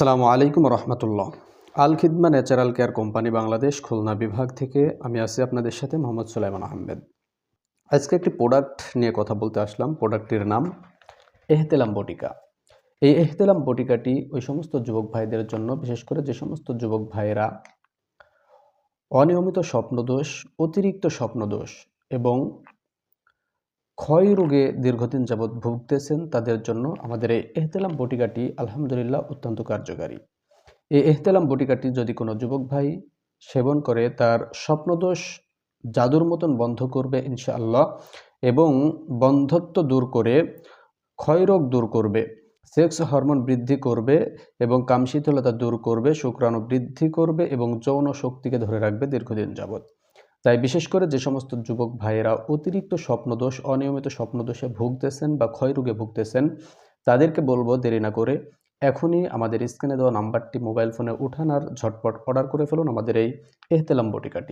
আসসালামু আলাইকুম রহমতুল্লাহ। Al Khidma natural care company Bangladesh, Khulna বিভাগ থেকে আমি আছি আপনাদের সাথে মোহাম্মদ সুলাইমান আহমেদ। আজকে একটি প্রোডাক্ট নিয়ে কথা বলতে আসলাম। প্রোডাক্টটির নাম এহতেলাম বটিকা। এই এহতেলাম বটিকাটি ওই সমস্ত যুবক ভাইদের জন্য, বিশেষ করে যে সমস্ত যুবক ভাইয়েরা অনিয়মিত স্বপ্নদোষ, অতিরিক্ত স্বপ্নদোষ এবং ক্ষয় রোগে দীর্ঘদিন যাবৎ ভুগতেছেন, তাদের জন্য আমাদের এই এহতেলাম বটিকাটি আলহামদুলিল্লাহ অত্যন্ত কার্যকারী। এই এহতেলাম বটিকাটি যদি কোনো যুবক ভাই সেবন করে, তার স্বপ্নদোষ জাদুর মতন বন্ধ করবে ইনশাআল্লাহ এবং বন্ধত্ব দূর করে, ক্ষয়রোগ দূর করবে, সেক্স হরমোন বৃদ্ধি করবে এবং কামশীতলতা দূর করবে, শুক্রাণু বৃদ্ধি করবে এবং যৌন শক্তিকে ধরে রাখবে দীর্ঘদিন যাবৎ। তাই বিশেষ করে যে সমস্ত যুবক ভাইয়েরা অতিরিক্ত স্বপ্নদোষ, অনিয়মিত স্বপ্নদোষে ভুগতেছেন বা ক্ষয়রোগে ভুগতেছেন, তাদেরকে বলব দেরি না করে এখনই আমাদের স্ক্রিনে দেওয়া নাম্বারটি মোবাইল ফোনে উঠানার ঝটপট অর্ডার করে ফেলুন আমাদের এই এহতেলাম বটিকাটি।